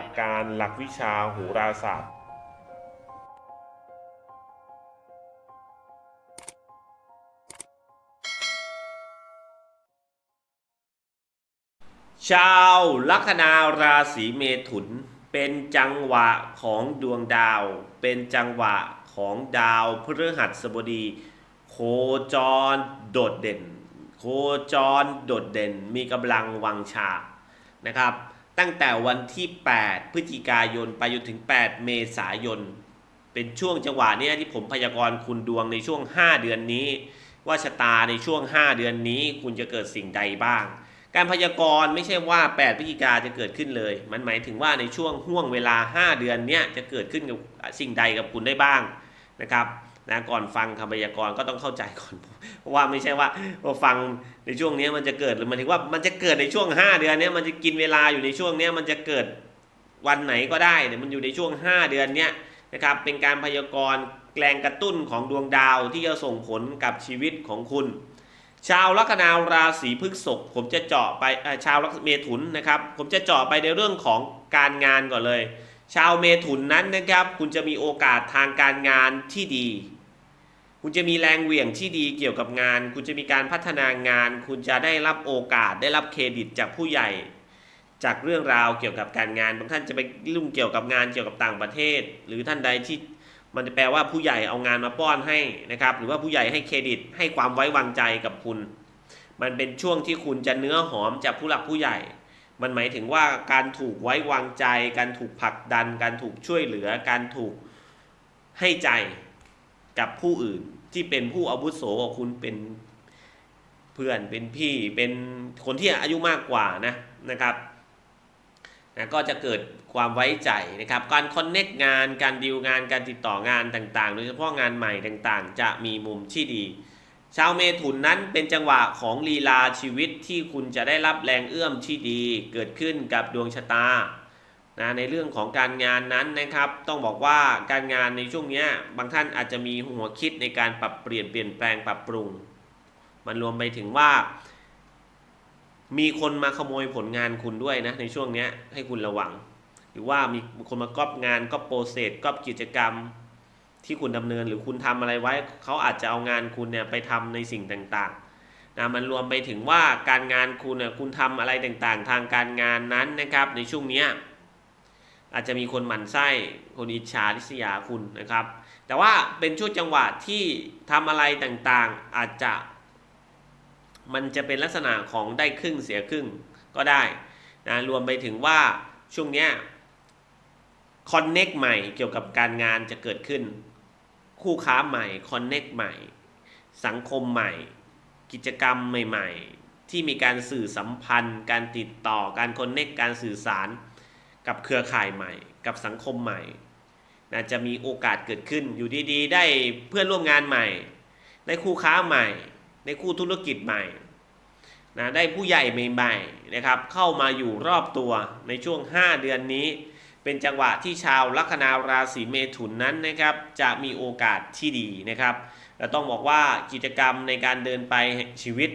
ลักการหลักวิชาโหราศาสตร์ชาวลัคนาราศีเมถุน เป็นจังหวะของดวงดาว เป็นจังหวะของดาวพฤหัสบดี โคจรโดดเด่น โคจรโดดเด่นมีกำลังวังชานะครับ ตั้งแต่วันที่ 8 พฤศจิกายนไปจนถึง 8 เมษายน เป็นช่วงจังหวะนี้ที่ผมพยากรณ์คุณดวงในช่วง 5 เดือนนี้ ว่าชะตาในช่วง 5 เดือนนี้คุณจะเกิดสิ่งใดบ้าง การพยากรณ์ไม่ใช่ว่า 8 พฤศจิกาจะเกิดขึ้นเลย มันหมายถึงว่าในช่วงห่วงเวลา 5 เดือนนี้จะเกิดขึ้นกับสิ่งใดกับคุณได้บ้างนะครับ นะก่อนฟังคำพยากรณ์ก็ต้องเข้าใจก่อน เพราะว่าไม่ใช่ว่าพอฟังในช่วงนี้มันจะเกิดหรือมายถึงว่ามันจะเกิดในช่วง 5 เดือนนี้มันจะกินเวลาอยู่ในช่วงนี้มันจะเกิดวันไหนก็ได้เนี่ยมันอยู่ในช่วง 5 เดือนเนี้ยนะครับเป็นการพยากรณ์แรงกระตุ้นของดวงดาวที่จะส่งผลกับชีวิตของคุณ ชาวลัคนาราศีพฤษภผมจะเจาะไปชาวลัคเมถุนนะครับผมจะเจาะไปในเรื่องของการงานก่อนเลย ชาวเมถุนนั้นนะครับ คุณจะมีโอกาสทางการงานที่ดี คุณจะมีแรงเหวี่ยงที่ดีเกี่ยวกับงาน คุณจะมีการพัฒนางาน คุณจะได้รับโอกาส ได้รับเครดิตจากผู้ใหญ่ จากเรื่องราวเกี่ยวกับการงาน บางท่านจะไปรุ่งเกี่ยวกับงานเกี่ยวกับต่างประเทศ หรือท่านใดที่มันจะแปลว่าผู้ใหญ่เอางานมาป้อนให้นะครับ หรือว่าผู้ใหญ่ให้เครดิต ให้ความไว้วางใจกับคุณ มันเป็นช่วงที่คุณจะเนื้อหอมจากผู้หลักผู้ใหญ่ มันหมายถึงว่าการถูกไว้วางใจ การถูกผลักดัน การถูกช่วยเหลือ การถูกให้ใจ กับผู้อื่นที่เป็นผู้อาวุโสกว่าคุณเป็นเพื่อนเป็นพี่เป็นคนที่อายุมากกว่านะนะครับนะก็จะเกิดความไว้ใจนะครับ การคอนเน็กงาน การดีลงาน การติดต่องานต่างๆ โดยเฉพาะงานใหม่ต่างๆ จะมีมุมที่ดี ชาวเมถุนนั้นเป็นจังหวะของลีลาชีวิตที่คุณจะได้รับแรงเอื้อมที่ดี เกิดขึ้นกับดวงชะตา นะในเรื่องของการงานนั้นนะครับ ต้องบอกว่าการงานในช่วงนี้บางท่านอาจจะมีหัวคิดในการปรับเปลี่ยนเปลี่ยนแปลงปรับปรุง มันรวมไปถึงว่า มีคนมาขโมยผลงานคุณด้วยนะในช่วงนี้ให้คุณระวัง หรือว่ามีคนมาก๊อปงานก๊อปโปรเซสก๊อปกิจกรรมที่คุณดำเนินหรือคุณทำอะไรไว้ เขาอาจจะเอางานคุณเนี่ยไปทำในสิ่งต่างๆนะมันรวมไปถึงว่าการงานคุณเนี่ยคุณทำอะไรต่างๆ ทางการงานนั้นนะครับ ในช่วงเนี้ย อาจจะมีคนหมั่นไส้คนอิจฉาริษยาคุณนะครับ แต่ว่าเป็นช่วงจังหวะที่ทำอะไรต่างๆ อาจจะ มันจะเป็นลักษณะของได้ครึ่งเสียครึ่งก็ได้นะรวมไปถึงว่าช่วงเนี้ยคอนเน็กใหม่เกี่ยวกับการงานจะเกิดขึ้น คู่ค้าใหม่คอนเน็กใหม่ สังคมใหม่ กิจกรรมใหม่ ๆ ที่มีการสื่อสัมพันธ์ การติดต่อการคอนเน็กการสื่อสาร กับเครือข่ายใหม่ กับสังคมใหม่นะจะมีโอกาสเกิดขึ้นอยู่ดีๆ ได้เพื่อนร่วมงานใหม่ ได้คู่ค้าใหม่ ได้คู่ธุรกิจใหม่นะได้ผู้ใหญ่ใหม่ๆนะครับ เข้ามาอยู่รอบตัวในช่วง 5 เดือนนี้ เป็นจังหวะที่ชาวลัคนาราศีเมถุนนั้นนะครับ จะมีโอกาสที่ดีนะครับและต้องบอกว่ากิจกรรมในการเดินไปชีวิต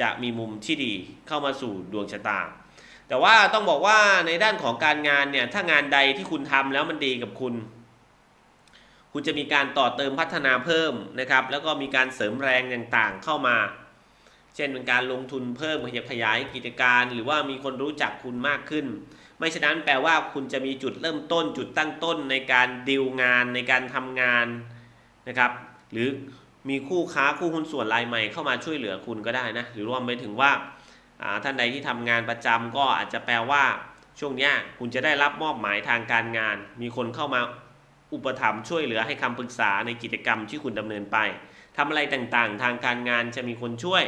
จะมีมุมที่ดีเข้ามาสู่ดวงชะตา แต่ว่าต้องบอกว่าในด้านของการงานเนี่ยถ้างานใดที่คุณทำแล้วมันดีกับคุณ คุณจะมีการต่อเติมพัฒนาเพิ่มนะครับ แล้วก็มีการเสริมแรงต่างๆเข้ามา เช่นเป็นการลงทุนเพิ่มขยับขยายกิจการ หรือว่ามีคนรู้จักคุณมากขึ้น ไม่ฉะนั้นแปลว่าคุณจะมีจุดเริ่มต้น จุดตั้งต้นในการดีลงานในการทำงานนะครับ หรือมีคู่ค้าคู่หุ้นส่วนรายใหม่เข้ามาช่วยเหลือคุณก็ได้นะหรือรวมไปถึงว่า ท่านใดที่ทำงานประจำก็อาจจะแปลว่า ช่วงนี้คุณจะได้รับมอบหมายทางการงาน มีคนเข้ามาอุปถัมภ์ช่วยเหลือให้คำปรึกษาในกิจกรรมที่คุณดำเนินไปทำอะไรต่างๆ ทางการงานจะมีคนช่วย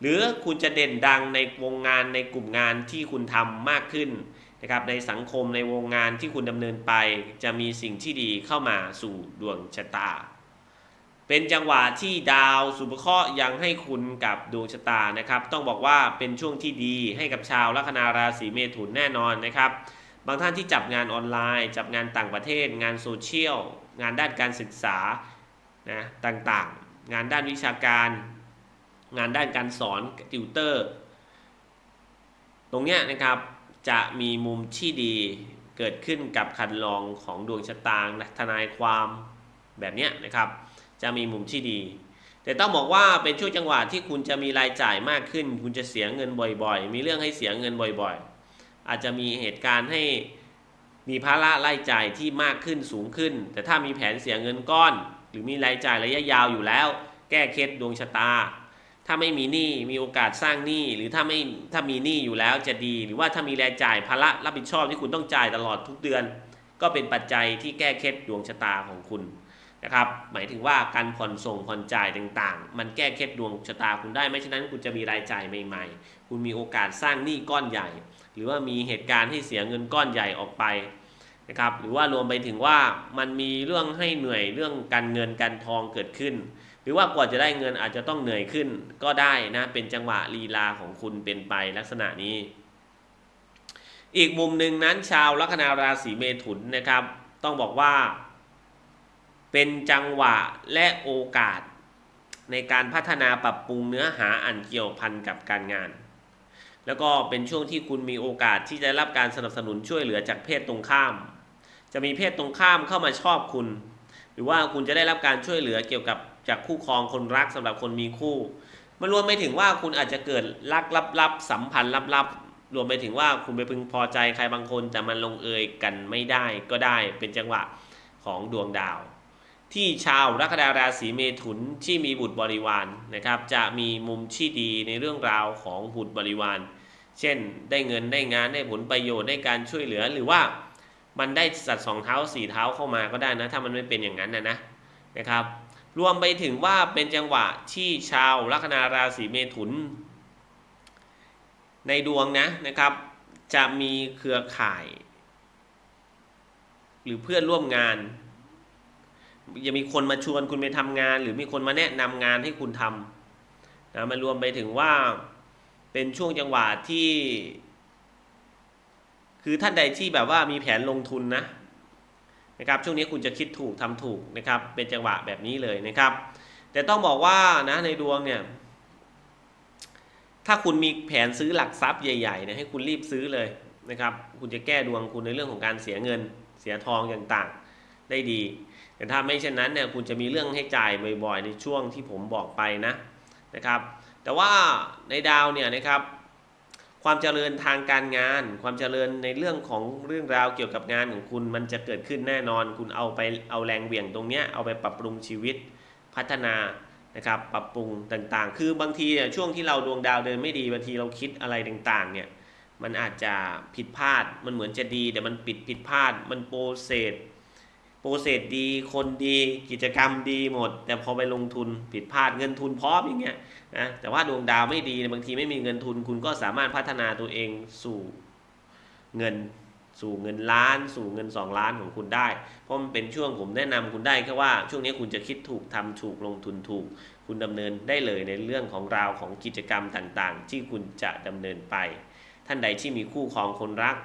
หรือคุณจะเด่นดังในวงงานในกลุ่มงานที่คุณทำมากขึ้นนะครับในสังคมในวงงานที่คุณดำเนินไป จะมีสิ่งที่ดีเข้ามาสู่ดวงชะตา เป็นจังหวะที่ดาวสุภเคราะห์ยังให้คุณกับดวงชะตานะครับ ต้องบอกว่าเป็นช่วงที่ดีให้กับชาวลัคนาราศีเมถุนแน่นอนนะครับ บางท่านที่จับงานออนไลน์ จับงานต่างประเทศ งานโซเชียล งานด้านการศึกษานะต่างๆ งานด้านวิชาการ งานด้านการสอนติวเตอร์ ตรงเนี้ยนะครับจะมีมุมที่ดีเกิดขึ้นกับคันลองของดวงชะตาทนายความแบบเนี้ยนะครับ จะมีมุมที่ดี แต่ต้องบอกว่าเป็นช่วงจังหวะที่คุณจะมีรายจ่ายมากขึ้น คุณจะเสียเงินบ่อยๆ มีเรื่องให้เสียเงินบ่อยๆ อาจจะมีเหตุการณ์ให้มีภาระรายจ่ายที่มากขึ้นสูงขึ้น แต่ถ้ามีแผนเสียเงินก้อน หรือมีรายจ่ายระยะยาวอยู่แล้ว แก้เคล็ดดวงชะตา ถ้าไม่มีหนี้มีโอกาสสร้างหนี้หรือถ้าไม่ถ้ามีหนี้อยู่แล้วจะดี หรือว่าถ้ามีรายจ่ายภาระรับผิดชอบที่คุณต้องจ่ายตลอดทุกเดือน ก็เป็นปัจจัยที่แก้เคล็ดดวงชะตาของคุณ นะครับหมายถึงว่าการผ่อนส่งผ่อนจ่ายต่างๆ มันแก้เคล็ดดวงชะตาคุณได้ไม่ฉะนั้นคุณจะมีรายจ่ายใหม่ ๆ คุณมีโอกาสสร้างหนี้ก้อนใหญ่ หรือว่ามีเหตุการณ์ให้เสียเงินก้อนใหญ่ออกไปนะครับหรือว่ารวมไปถึงว่ามันมีเรื่องให้เหนื่อยเรื่องการเงินการทองเกิดขึ้น หรือว่ากว่าจะได้เงินอาจจะต้องเหนื่อยขึ้นก็ได้นะเป็นจังหวะลีลาของคุณเป็นไปลักษณะนี้ อีกมุมหนึ่งนั้นชาวลัคนาราศีเมถุนนะครับ ต้องบอกว่า เป็นจังหวะและโอกาส ในการพัฒนาปรับปรุงเนื้อหาอันเกี่ยวพันกับการงาน แล้วก็เป็นช่วงที่คุณมีโอกาสที่จะรับการสนับสนุนช่วยเหลือจากเพศตรงข้าม จะมีเพศตรงข้ามเข้ามาชอบคุณ หรือว่าคุณจะได้รับการช่วยเหลือเกี่ยวกับจากคู่ครองคนรักสำหรับคนมีคู่มันรวมไปถึงว่าคุณอาจจะเกิดรักลับๆสัมพันธ์ลับๆ รวมไปถึงว่าคุณไปพึงพอใจใครบางคน แต่มันลงเอยกันไม่ได้ก็ได้เป็นจังหวะของดวงดาว ที่ชาวลัคนาราศีเมถุนที่มีบุตรบริวารนะครับ จะมีมุมที่ดีในเรื่องราวของบุตรบริวาร เช่น ได้เงินได้งานได้ผลประโยชน์ได้การช่วยเหลือหรือว่ามันได้สัตว์สองเท้าสี่เท้าเข้ามาก็ได้นะ ถ้ามันไม่เป็นอย่างนั้นนะนะนะครับ รวมไปถึงว่าเป็นจังหวะที่ชาวลัคนาราศีเมถุน ในดวงนะนะครับ จะมีเครือข่าย หรือเพื่อนร่วมงาน จะมีคนมาชวนคุณไปทำงาน หรือมีคนมาแนะนำงานให้คุณทำนะมันรวมไปถึงว่าเป็นช่วงจังหวะที่ คือท่านใดที่แบบว่ามีแผนลงทุนนะนะครับช่วงนี้คุณจะคิดถูกทำถูกนะครับ เป็นจังหวะแบบนี้เลยนะครับ แต่ต้องบอกว่านะในดวงเนี่ย ถ้าคุณมีแผนซื้อหลักทรัพย์ใหญ่ๆเนี่ยให้คุณรีบซื้อเลยนะครับ คุณจะแก้ดวงคุณในเรื่องของการเสียเงิน เสียทองอย่างต่างได้ดี แต่ถ้าไม่เช่นนั้นเนี่ยคุณจะมีเรื่องให้จ่ายบ่อยๆ ในช่วงที่ผมบอกไปนะนะครับ แต่ว่าในดาวเนี่ยนะครับ ความเจริญทางการงาน ความเจริญในเรื่องของเรื่องราวเกี่ยวกับงานของคุณมันจะเกิดขึ้นแน่นอน คุณเอาไปเอาแรงเหวี่ยงตรงเนี้ยเอาไปปรับปรุงชีวิตพัฒนานะครับปรับปรุงต่างๆ คือบางทีเนี่ยช่วงที่เราดวงดาวเดินไม่ดีบางทีเราคิดอะไรต่างๆเนี่ยมันอาจจะผิดพลาดมันเหมือนจะดีแต่มันปิดผิดพลาดมันโปรเซส โปรเซสดี คนดีกิจกรรมดีหมด แต่พอไปลงทุนผิดพลาดเงินทุนพร้อมอย่างเงี้ยนะแต่ว่าดวงดาวไม่ดีบางทีไม่มีเงินทุน คุณก็สามารถพัฒนาตัวเองสู่เงินสู่เงินล้าน สู่เงิน 2 ล้านของคุณได้ เพราะมันเป็นช่วงผมแนะนำคุณได้แค่ว่าช่วงนี้คุณจะคิดถูกทำถูกลงทุนถูก คุณดำเนินได้เลยในเรื่องของราวของกิจกรรมต่างๆ ที่คุณจะดำเนินไป ท่านใดที่มีคู่ครองคนรัก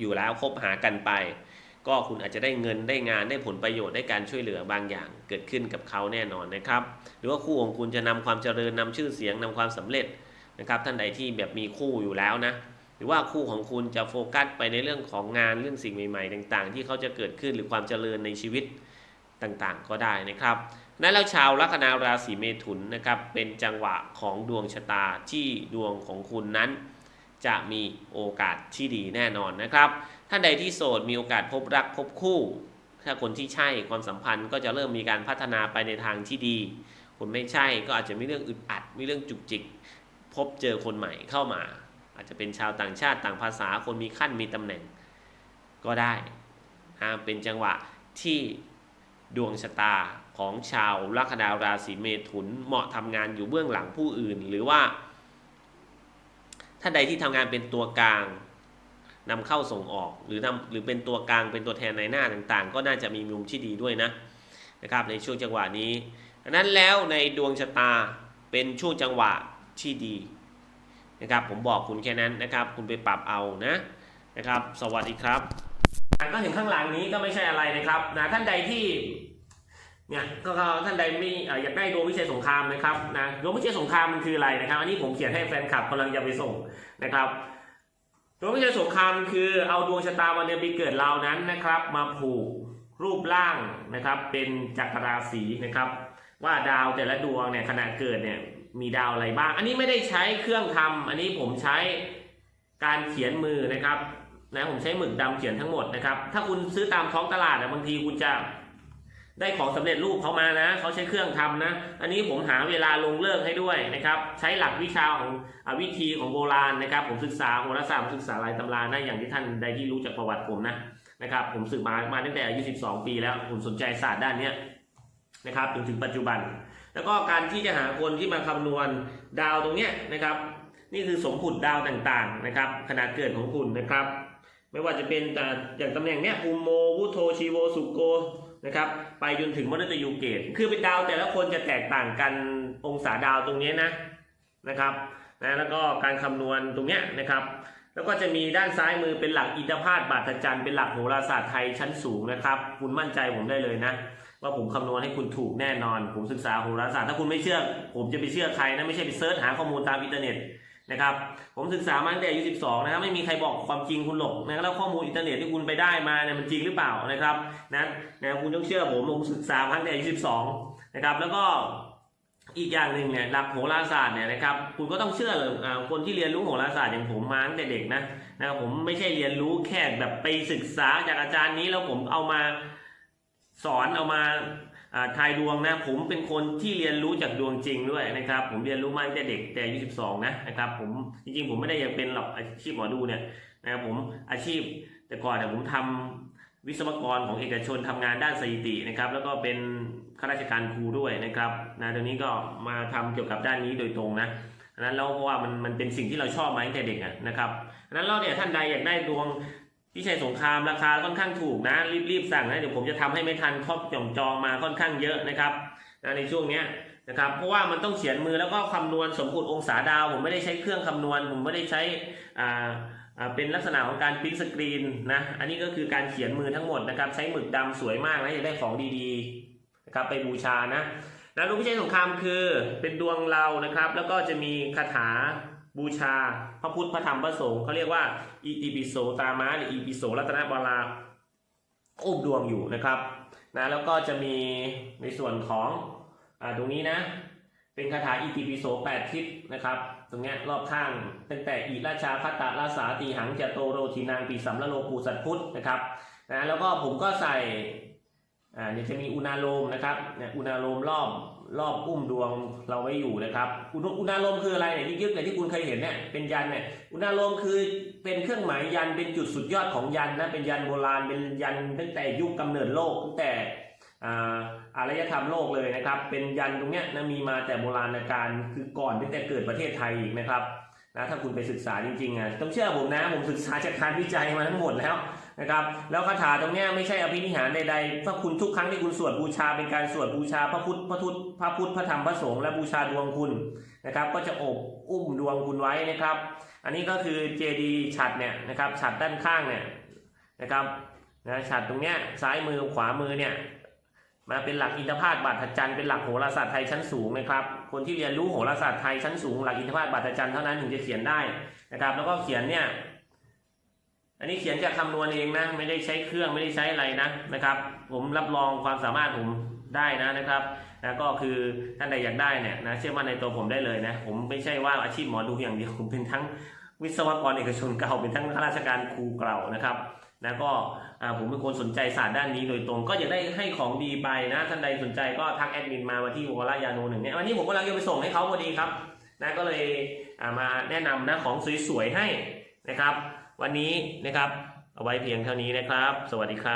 อยู่แล้วคบหากันไป ก็คุณอาจจะได้เงินได้งานได้ผลประโยชน์ได้การช่วยเหลือบางอย่างเกิดขึ้นกับเขาแน่นอนนะครับ หรือว่าคู่ของคุณจะนำความเจริญนำชื่อเสียงนำความสำเร็จนะครับ ท่านใดที่แบบมีคู่อยู่แล้วนะ หรือว่าคู่ของคุณจะโฟกัสไปในเรื่องของงานเรื่องสิ่งใหม่ ๆ ต่างๆ ที่เขาจะเกิดขึ้นหรือความเจริญในชีวิตต่างๆ ก็ได้นะครับนั้นแล้วชาวลัคนาราศีเมถุนนะครับเป็นจังหวะของดวงชะตาที่ดวงของคุณนั้น จะมีโอกาสที่ดีแน่นอนนะครับท่านใดที่โสดมีโอกาสพบรักพบคู่ ถ้าคนที่ใช่ความสัมพันธ์ก็จะเริ่มมีการพัฒนาไปในทางที่ดี คนไม่ใช่ก็อาจจะมีเรื่องอึดอัดมีเรื่องจุกจิก พบเจอคนใหม่เข้ามา อาจจะเป็นชาวต่างชาติต่างภาษาคนมีขั้นมีตำแหน่ง ก็ได้เป็นจังหวะที่ดวงชะตาของชาวลัคนาราศีเมถุนเหมาะทำงานอยู่เบื้องหลังผู้อื่น หรือว่า ท่านใดที่ทำงานเป็นตัวกลางนำเข้าส่งออกหรือนำหรือเป็นตัวกลางเป็นตัวแทนในหน้าต่างๆ ก็น่าจะมีมุมที่ดีด้วยนะนะครับในช่วงจังหวะนี้ดังนั้นแล้วในดวงชะตาเป็นช่วงจังหวะที่ดีนะครับผมบอกคุณแค่นั้นนะครับ คุณไปปรับเอานะนะครับ สวัสดีครับก็ถึงข้างหลังนี้ก็ไม่ใช่อะไรนะครับนะท่านใดที่ เนี่ยก็ก็ท่านใดไม่อยากได้ดวงวิเศษสงครามนะครับนะดวงวิเศษสงครามมันคืออะไรนะครับ อันนี้ผมเขียนให้แฟนคลับกำลังจะไปส่งนะครับดวงวิจัยสงครามคือเอาดวงชะตาวันเดือนปีเกิดเรานั้นนะครับ มาผูกรูปร่างนะครับเป็นจักรราศีนะครับ ว่าดาวแต่ละดวงเนี่ยขณะเกิดเนี่ยมีดาวอะไรบ้าง อันนี้ไม่ได้ใช้เครื่องทำอันนี้ผมใช้การเขียนมือนะครับนะผมใช้หมึกดำเขียนทั้งหมดนะครับ ถ้าคุณซื้อตามท้องตลาดอะบางทีคุณจะ ได้ของสำเร็จรูปเขามานะเขาใช้เครื่องทำนะ อันนี้ผมหาเวลาลงเลิกให้ด้วยนะครับ ใช้หลักวิชาของอวิธีของโบราณนะครับ ผมศึกษาโหราศาสตร์ผมศึกษาลายตำรานะอย่างที่ท่านใดที่รู้จากประวัติผมนะนะครับ ผมศึกมามาตั้งแต่อายุ12 ปีแล้วผมสนใจศาสตร์ด้านนี้นะครับจนถึงปัจจุบัน แล้วก็การที่จะหาคนที่มาคำนวณดาวตรงเนี้ยนะครับ นี่คือสมผุดดาวต่างๆนะครับขนาดเกิดของคุณนะครับ ไม่ว่าจะเป็นแต่อย่างตำแหน่งเนี้ยภูมิโมวุโทชีโวสุโก นะครับไปจนถึงมฤตยูเกตคือเป็นดาวแต่ละคนจะแตกต่างกันองศาดาวตรงนี้นะนะครับนะแล้วก็การคำนวณตรงเนี้ยนะครับ แล้วก็จะมีด้านซ้ายมือเป็นหลักอิตาพาตบาทจันทร์เป็นหลักโหราศาสตร์ไทยชั้นสูงนะครับ คุณมั่นใจผมได้เลยนะ ว่าผมคำนวณให้คุณถูกแน่นอน ผมศึกษาโหราศาสตร์ถ้าคุณไม่เชื่อ ผมจะไปเชื่อใครนะไม่ใช่ไปเซิร์ชหาข้อมูลตามอินเทอร์เน็ต นะครับ ผมศึกษามาตั้งแต่อายุ12 นะครับ ไม่มีใครบอกความจริงคุณหรอกนะแล้วข้อมูลอินเทอร์เน็ตที่คุณไปได้มาเนี่ยมันจริงหรือเปล่านะครับนะนะคุณต้องเชื่อผมผมศึกษามาตั้งแต่อายุ12 นะครับ แล้วก็อีกอย่างหนึ่งเนี่ยหลักโหราศาสตร์เนี่ยนะครับคุณก็ต้องเชื่อเลยอ่าคนที่เรียนรู้โหราศาสตร์อย่างผมมาตั้งแต่เด็กนะนะครับผมไม่ใช่เรียนรู้แค่แบบไปศึกษาจากอาจารย์นี้แล้วผมเอามาสอนเอามา ทายดวงนะผมเป็นคนที่เรียนรู้จากดวงจริงด้วยนะครับ ผมเรียนรู้มาตั้งแต่เด็กแต่อายุ12นะนะครับ ผมจริงๆ ผมไม่ได้อยากเป็นหรอกอาชีพหมอดูเนี่ยนะครับผมอาชีพแต่ก่อนเนี่ยผมทำวิศวกรของเอกชนทำงานด้านสถิตินะครับ แล้วก็เป็นข้าราชการครูด้วยนะครับนะตอนนี้ก็มาทำเกี่ยวกับด้านนี้โดยตรงนะนั้นแล้วเพราะว่ามันมันเป็นสิ่งที่เราชอบมาตั้งแต่เด็กอะนะครับนั้นเราเนี่ยท่านใดอยากได้ดวง พี่ชัยสงครามราคาค่อนข้างถูกนะรีบๆสั่งนะเดี๋ยวผมจะทำให้ไม่ทันครอบจองจองมาค่อนข้างเยอะนะครับนะในช่วงเนี้ยนะครับเพราะว่ามันต้องเขียนมือแล้วก็คำนวณสมุดองศาดาว ผมไม่ได้ใช้เครื่องคำนวณ ผมไม่ได้ใช้อ่าเป็นลักษณะของการพิมพ์สกรีนนะอันนี้ก็คือการเขียนมือทั้งหมดนะครับ ใช้หมึกดำสวยมากนะจะได้ของดีๆนะครับไปบูชานะนะดวงพี่ชัยสงครามคือเป็นดวงเรานะครับ แล้วก็จะมีคาถา บูชาพระพุทธพระธรรมพระสงฆ์เขาเรียกว่าอิติปิโสตามาหรืออิปิโสรัตนบาลาอุ้มดวงอยู่นะครับนะแล้วก็จะมีในส่วนของอ่าตรงนี้นะเป็นคาถาอิติปิโสแปดทิศนะครับตรงเนี้ยรอบข้างตั้งแต่อิราชาคัตตาราสาตีหังจโตโรทีนางปีสัมละโลปูสัตพุทธนะครับนะแล้วก็ผมก็ใส่อ่าเนี่ยจะมีอุณาโลมนะครับเนี่ยอุณาโลมรอบ รอบอุ้มดวงเราไว้อยู่นะครับอุณอุณาโลมคืออะไรเนี่ยยึกๆเนี่ยที่คุณเคยเห็นเนี่ยเป็นยันเนี่ยอุณาโลมคือเป็นเครื่องหมายยันเป็นจุดสุดยอดของยันนะเป็นยันโบราณเป็นยันตั้งแต่ยุคกำเนิดโลกตั้งแต่อาอารยธรรมโลกเลยนะครับ เป็นยันตรงเนี้ยนะมีมาแต่โบราณกาลคือก่อนตั้งแต่เกิดประเทศไทยอีกนะครับนะถ้าคุณไปศึกษาจริงๆอะต้องเชื่อผมนะผมศึกษาจากการวิจัยมาทั้งหมดแล้ว นะครับแล้วคาถาตรงนี้ไม่ใช่อภินิหารใดๆถ้าคุณทุกครั้งที่คุณสวดบูชาเป็นการสวดบูชาพระพุทธพระทุตพระพุทธพระธรรมพระสงฆ์และบูชาดวงคุณนะครับ ก็จะอบอุ้มดวงคุณไว้นะครับ อันนี้ก็คือเจดีฉัดเนี่ยนะครับฉัดด้านข้างเนี่ยนะครับนะฉัดตรงเนี้ยซ้ายมือขวามือเนี่ยมาเป็นหลักอินทพาตบาทจันทร์เป็นหลักโหราศาสตร์ไทยชั้นสูงนะครับ คนที่เรียนรู้โหราศาสตร์ไทยชั้นสูง หลักอินทพาตบาทจันทร์เท่านั้นถึงจะเขียนได้นะครับ แล้วก็เขียนเนี่ย อันนี้เขียนจากคำนวณเองนะ ไม่ได้ใช้เครื่องไม่ได้ใช้อะไรนะนะครับ ผมรับรองความสามารถผมได้นะนะครับนะก็คือท่านใดอยากได้เนี่ยนะเชื่อมั่นในตัวผมได้เลยนะ ผมไม่ใช่ว่าอาชีพหมอดูอย่างเดียวผมเป็นทั้งวิศวกรเอกชนเก่าเป็นทั้งข้าราชการครูเก่านะครับนะก็ผมเป็นคนสนใจศาสตร์ด้านนี้โดยตรงก็อยากได้ให้ของดีไปนะท่านใดสนใจก็ทักแอดมินมามาที่วอลายาโนหนึ่งเนี่ยวันนี้ผมกำลังจะไปส่งให้เขาพอดีครับนะก็เลยมาแนะนำนะของสวยๆให้นะครับ วันนี้นะครับ เอาไว้เพียงเท่านี้นะครับ สวัสดีครับ